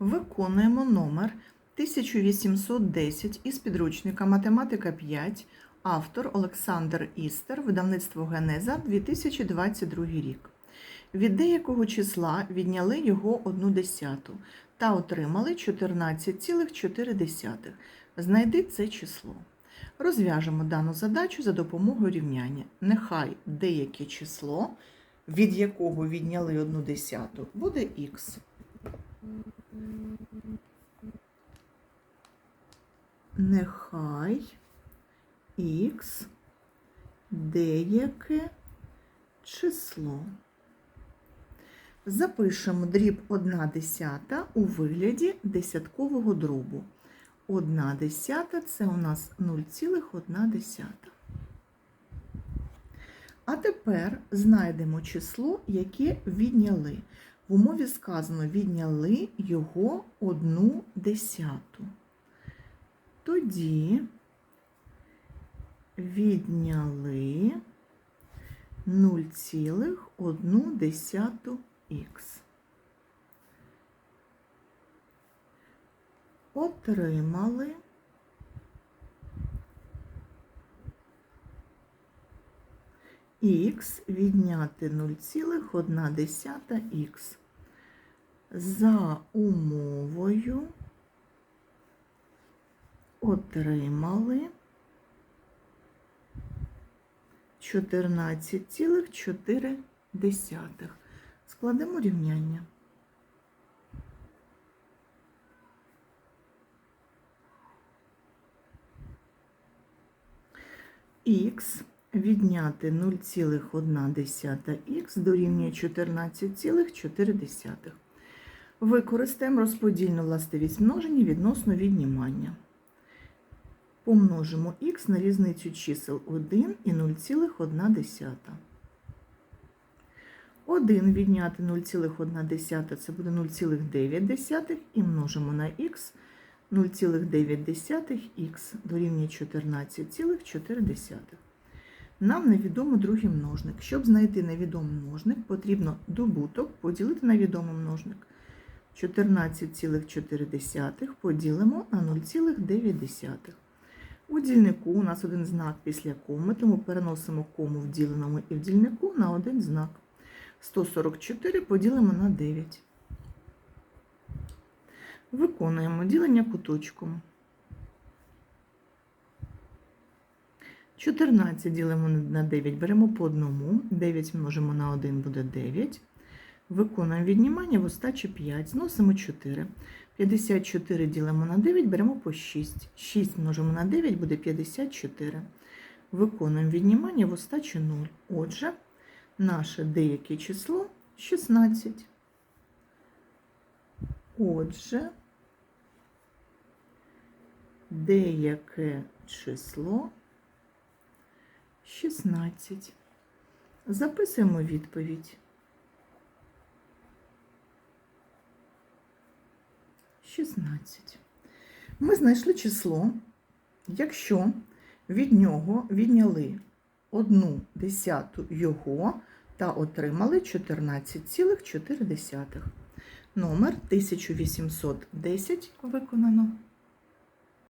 Виконуємо номер 1810 із підручника Математика 5, автор Олександр Істер, видавництво Генеза 2022 рік. Від деякого числа відняли його одну десяту та отримали 14,4. Знайди це число. Розв'яжемо дану задачу за допомогою рівняння. Нехай деяке число, від якого відняли одну десяту, буде х. Нехай х деяке число. Запишемо дріб 1 десята у вигляді десяткового дробу. 1 десята це у нас 0,1. А тепер знайдемо число, яке відняли. В умові сказано, відняли його одну десяту. Тоді відняли 0,1х. Отримали х відняти 0,1х. За умовою отримали 14,4. Складемо рівняння. Х відняти 0,1х дорівнює 14,4. Використаємо розподільну властивість множення відносно віднімання. Помножимо х на різницю чисел 1 і 0,1. 1 відняти 0,1 це буде 0,9 і множимо на х 0,9х дорівнює 14,4. Нам невідомо другий множник. Щоб знайти невідомий множник, потрібно добуток поділити на відомий множник. 14,4 поділимо на 0,9. У дільнику у нас один знак після коми, тому переносимо кому в діленому і в дільнику на один знак. 144 поділимо на 9. Виконуємо ділення куточком. 14 ділимо на 9, беремо по одному. 9 множимо на 1 буде 9. Виконуємо віднімання в остачі 5, зносимо 4. 54 ділимо на 9, беремо по 6. 6 множимо на 9 буде 54. Виконуємо віднімання в остачі 0. Отже, наше деяке число 16. Отже, деяке число 16. Записуємо відповідь. 16. Ми знайшли число, якщо від нього відняли одну десяту його та отримали 14,4. Номер 1810 виконано.